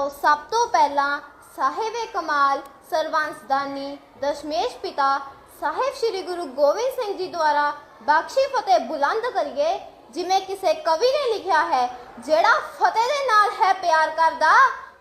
ਉਹ ਸਭ ਤੋਂ ਪਹਿਲਾਂ ਸਾਹਿਬੇ ਕਮਾਲ ਸਰਵੰਸਦਾਨੀ ਦਸ਼ਮੇਸ਼ ਪਿਤਾ ਸਾਹਿਬ ਸ੍ਰੀ ਗੁਰੂ ਗੋਬਿੰਦ ਸਿੰਘ ਜੀ ਦੁਆਰਾ ਬਖਸ਼ੀ ਫਤਿਹ ਬੁਲੰਦ ਕਰੀਏ, ਜਿਵੇਂ ਕਿਸੇ ਕਵੀ ਨੇ ਲਿਖਿਆ ਹੈ, ਜਿਹੜਾ ਫਤਿਹ ਦੇ ਨਾਲ ਹੈ ਪਿਆਰ ਕਰਦਾ,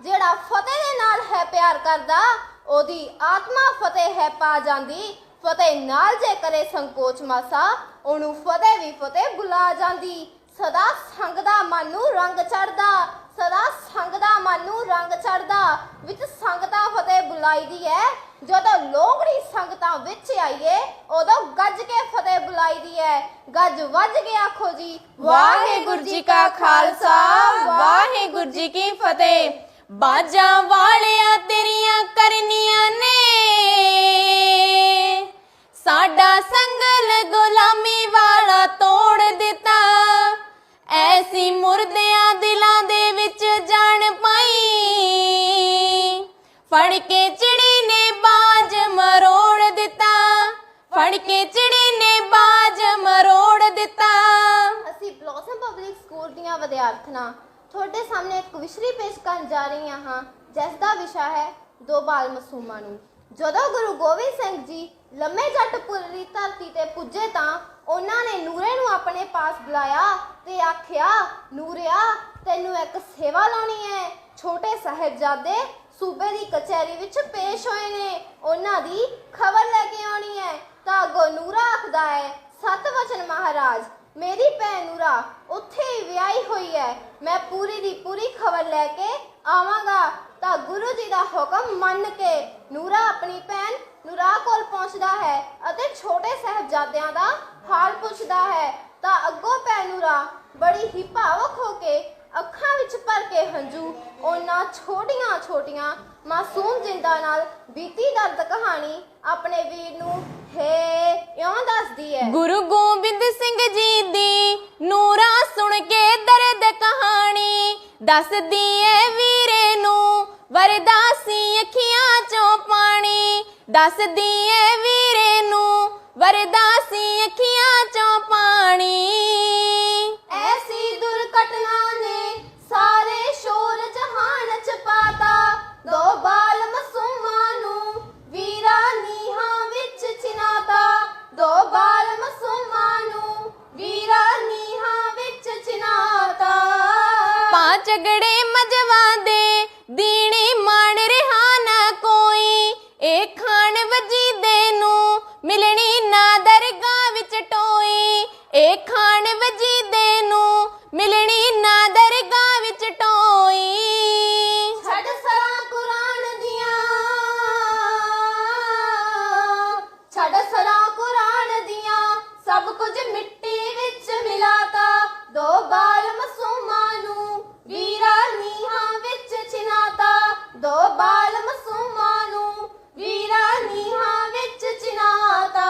ਜਿਹੜਾ ਫਤਿਹ ਦੇ ਨਾਲ ਹੈ ਪਿਆਰ ਕਰਦਾ, ਉਹਦੀ ਆਤਮਾ ਫਤਿਹ ਹੈ ਪਾ ਜਾਂਦੀ, ਫਤਿਹ ਨਾਲ ਜੇ ਕਰੇ ਸੰਕੋਚ ਮਾਸਾ, ਉਹਨੂੰ ਫਤਿਹ ਵੀ ਫਤਿਹ ਬੁਲਾ ਜਾਂਦੀ, ਸਦਾ ਸੰਗ ਦਾ ਮਨ ਨੂੰ ਰੰਗ ਚੜਦਾ ਸਦਾ ਸੰਗ ਦਾ ਮਨ ਨੂੰ ਰੰਗ ਚੜਦਾ, ਵਿੱਚ ਸੰਗਤਾਂ ਫਤਿਹ ਬੁਲਾਈ ਦੀ ਹੈ ਜਦੋਂ ਲੋਹੜੀ ਸੰਗਤਾਂ ਵਿੱਚ ਆਈਏ, ਉਦੋਂ ਗੱਜ ਕੇ ਫਤਿਹ ਬੁਲਾਈ ਦੀ ਹੈ ਗੱਜ ਵੱਜ ਕੇ ਆਖੋ ਜੀ, ਵਾਹਿਗੁਰੂ ਜੀ ਕਾ ਖਾਲਸਾ, ਵਾਹਿਗੁਰੂ ਜੀ ਕੀ ਫਤਿਹ। ਬਾਜਾਂ ਵਾਲਿਆ ਤੇਰੀਆਂ ਕਰਨੀਆਂ ਨੇ। ਸਾਡਾ ਸੰਗਲ ਗੁਲਾਮੀ ਵਾਲਾ ਤੋੜ ਦਿੱਤਾ ਫੜ ਕੇ ਚਿੜੀ ਨੇ ਬਾਜ ਮਰੋੜ ਦਿੱਤਾ। ਫੜ ਕੇ ਚਿੜੀ ਨੇ ਬਾਜ ਮਰੋੜ ਦਿੱਤਾ। ਅਸੀਂ ਬਲੌਸਮ ਪਬਲਿਕ ਸਕੂਲ ਦੀਆਂ ਵਿਦਿਆਰਥਣਾਂ ਤੁਹਾਡੇ ਸਾਹਮਣੇ ਇੱਕ ਵਿਸ਼ਰੀ ਪੇਸ਼ ਕਰਨ ਜਾ ਰਹੀਆਂ ਹਾਂ, ਜਿਸ ਦਾ ਵਿਸ਼ਾ ਹੈ ਦੋ ਬਾਲ ਮਾਸੂਮਾਂ ਨੂੰ। ਜਦੋਂ ਗੁਰੂ ਗੋਬਿੰਦ ਸਿੰਘ ਜੀ ਲੰਮੇ ਜੱਟਪੁਰ ਦੀ ਧਰਤੀ ਤੇ ਪੁੱਜੇ ਤਾਂ ਉਹਨਾਂ ਨੇ ਨੂਰੇ ਨੂੰ ਆਪਣੇ ਪਾਸ ਬੁਲਾਇਆ ਤੇ ਆਖਿਆ, ਨੂਰਿਆ, ਤੈਨੂੰ ਇੱਕ ਸੇਵਾ ਲਾਉਣੀ ਹੈ। ਛੋਟੇ ਸਾਹਿਬਜ਼ਾਦੇ ਸੂਬੇ ਦੀ ਕਚਹਿਰੀ ਵਿੱਚ ਪੇਸ਼ ਹੋਏ ਨੇ। ਉਹਨਾਂ ਦੀ ਖਬਰ ਲੈ ਕੇ ਆਉਣੀ ਹੈ। ਤਾਂ ਅੱਗੋਂ ਆਖਦਾ ਹੈ, ਸਤ ਮਹਾਰਾਜ, ਮੇਰੀ ਭੈਣ ਨੂਰਾ, ਉੱਥੇ ਹੀ ਵਿਆਹੀ ਹੋਈ ਹੈ। ਮੈਂ ਪੂਰੀ ਦੀ ਪੂਰੀ ਖਬਰ ਲੈ ਕੇ ਆਵਾਂਗਾ। ਤਾਂ ਗੁਰੂ ਜੀ ਦਾ ਹੁਕਮ ਮੰਨ ਕੇ ਨੂਰਾ ਆਪਣੀ ਭੈਣ ਨੂਰਾ ਕੋਲ ਪਹੁੰਚਦਾ ਹੈ ਅਤੇ ਛੋਟੇ ਸਾਹਿਬਜ਼ਾਦਿਆਂ ਦਾ ਹਾਲ ਪੁੱਛਦਾ ਹੈ। ਤਾਂ ਅੱਗੋਂ ਭੈਣ ਨੂਰਾ ਬੜੀ ਹੀ ਭਾਵਕ ਹੋ ਕੇ ਅੱਖਾਂ ਵਿੱਚ ਭਰ ਕੇ ਹੰਝੂ, ਉਹਨਾਂ ਛੋਟੀਆਂ ਛੋਟੀਆਂ ਮਾਸੂਮ ਜਿੰਦਾ ਨਾਲ ਬੀਤੀ ਦਰਦ ਕਹਾਣੀ ਆਪਣੇ ਵੀਰ ਨੂੰ, ਹੈ, ਇਉਂ ਦੱਸਦੀ ਹੈ ਗੁਰੂ ਗੋਬਿੰਦ ਸਿੰਘ ਜੀ ਦੀ ਨੂਰਾ ਸੁਣ ਕੇ ਦਰਦ ਕਹਾਣੀ, ਦੱਸਦੀ ਏ ਵੀਰੇ ਨੂੰ ਵਰਦਾਸੀ ਅੱਖੀਆਂ ਚੋਂ ਪਾਣੀ, ਦੱਸਦੀ ਏ ਵੀਰੇ ਨੂੰ ਵਰਦਾਸੀ ਅੱਖੀਆਂ ਚੋਂ ਪਾਣੀ ਛੱਡ ਕੁਰਾਨ ਦੀਆਂ ਸਭ ਕੁਝ ਮਿੱਟੀ ਵਿੱਚ ਮਿਲਾਤਾ। ਦੋ ਬਾਲ ਮਾਸੂਮਾਂ ਨੂੰ ਵੀਰਾ ਨੀਹਾਂ ਵਿੱਚ ਚਿਨਾਤਾ ਦੋ ਬਾਲ ਮਾਸੂਮਾਂ ਨੂੰ ਵੀਰਾ ਨੀਹਾਂ ਵਿੱਚ ਚਿਨਾਤਾ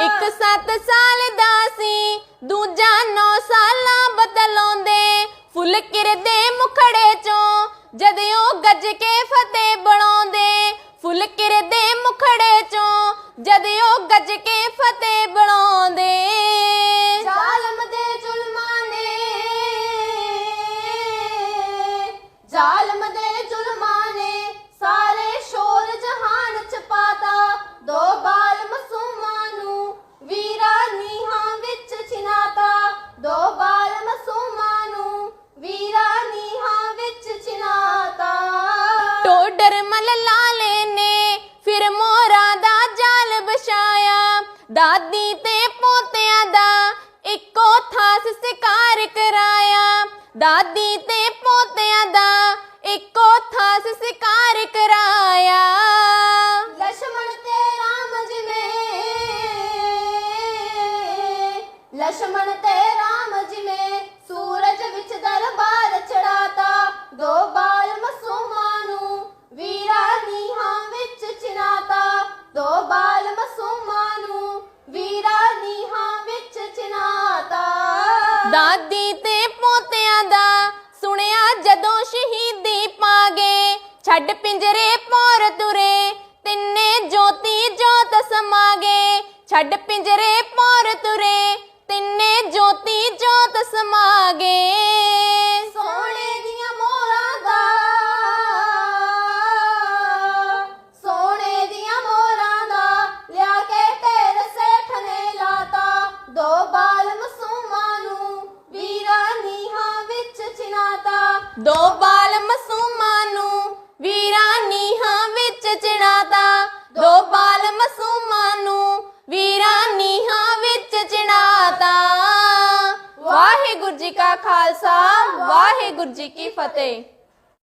ਇੱਕ 7 ਸਾਲ ਦਾ ਸੀ, ਦੂਜਾ 9 ਸਾਲਾਂ ਬਦਲਾਉਂਦੇ। ਫੁੱਲ ਕਿਰਦੇ ਮੁਖੜੇ ਚੋਂ, ਜਦ ਗੱਜ ਕੇ ਫਤਿਹ ਬਣਾਉਂਦੇ। ਫਤਿਹ ਬਣਾਉਂਦੇ। ਜ਼ਾਲਮ ਦੇ ਜ਼ੁਲਮਾਂ ਨੇ ਜ਼ਾਲਮ ਦੇ ਜ਼ੁਲਮਾਂ ਨੇ ਸਾਰੇ ਸ਼ੋਰ ਜਹਾਨ ਚ ਪਾਤਾ। ਦੋ ਬਾਲ ਮਾਸੂਮਾਂ ਨੂੰ ਵੀਰਾ ਨੀਹਾਂ ਵਿੱਚ ਚਿਨਾਤਾ ਦੋ ਬਾਲ ਮਾਸੂਮਾਂ ਨੂੰ ਵੀਰਾ ਨੀਹਾਂ ਵਿੱਚ ਚਿਨਾਤਾ ਟੋਡਰ ਮਲ ਲਾਲੇ ਨੇ ਫਿਰ ਵਿਛਾਇਆ ਦਾਦੀ ਤੇ ਪੋਤਿਆਂ ਦਾ ਇੱਕੋ ਥਾਸ ਸਿਕਾਰ ਕਰਾਇਆ। ਦਾਦੀ ਤੇ ਪੋਤਿਆਂ ਦਾ ਇੱਕੋ ਥਾਸ ਸਿਕਾਰ ਕਰਾਇਆ। ਦਾਦੀ ਤੇ ਪੋਤਿਆਂ ਦਾ ਸੁਣਿਆ ਜਦੋਂ ਸ਼ਹੀਦੀ ਪਾਗੇ। ਛੱਡ ਪਿੰਜਰੇ ਪੌਰ ਤੁਰੇ, ਤਿੰਨੇ ਜੋਤੀ ਜੋਤ ਸਮਾਗੇ। ਛੱਡ ਦੋ ਮਸੂਮਾਂ ਨੂੰ ਵੀਰਾਂ ਨੀਹਾਂ ਵਿੱਚ ਚਿਣਾਤਾ। ਦੋ ਬਾਲ ਮਸੂਮਾਂ ਨੂੰ ਵੀਰਾਂ ਨੀਹਾਂ ਵਿੱਚ ਚਿਣਾਤਾ। ਵਾਹਿਗੁਰੂ ਜੀ ਕਾ ਖਾਲਸਾ, ਵਾਹਿਗੁਰੂ ਜੀ ਕੀ ਫਤਿਹ।